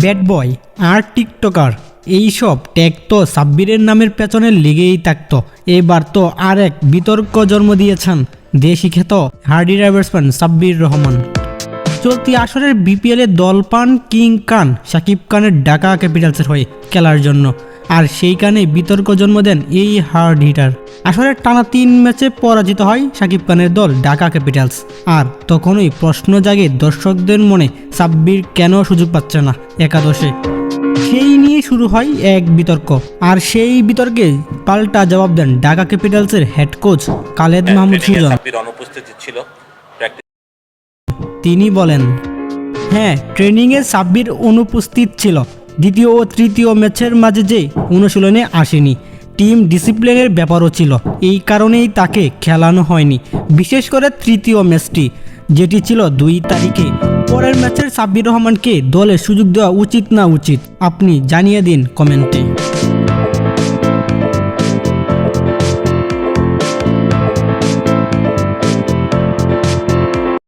Bad boy, আর TikToker. এইসব tag তো সাব্বিরের নামের পেছনে লেগেই থাকত। এবার তো আর এক বিতর্ক জন্ম দিয়েছেন। দেশি খ্যাত হার্ডি ব্যাটসম্যান সাব্বির রহমান। চলতি আসরের বিপিএলে দল পান কিং খান সাকিব খানের ঢাকা ক্যাপিটালসের হয়ে খেলার জন্য। আর সেই সেইখানে বিতর্ক জন্ম দেন এই হার্ড হিটার। আসরের টানা তিন ম্যাচে পরাজিত হয় সাকিব খানের দল ঢাকা ক্যাপিটালস। আর তখনই প্রশ্ন জাগে দর্শকদের মনে সাব্বির কেন সুযোগ পাচ্ছে না একাদশে? সেই নিয়ে শুরু হয় এক বিতর্ক। আর সেই বিতর্কে পাল্টা জবাব দেন ঢাকা ক্যাপিটালসের হেড কোচ খালেদ মাহমুদ সুজন। অনুপস্থিত ছিল। তিনি বলেন হ্যাঁ ট্রেনিংয়ে সাব্বির অনুপস্থিত ছিল। দ্বিতীয় ও তৃতীয় ম্যাচের মাঝে যে অনুশীলনে আসেনি, টিম ডিসিপ্লিনের ব্যাপারও ছিল। এই কারণেই তাকে খেলানো হয়নি, বিশেষ করে তৃতীয় ম্যাচটি, যেটি ছিল দুই তারিখে। পরের ম্যাচের সাব্বির রহমানকে দলে সুযোগ দেওয়া উচিত না উচিত, আপনি জানিয়ে দিন কমেন্টে।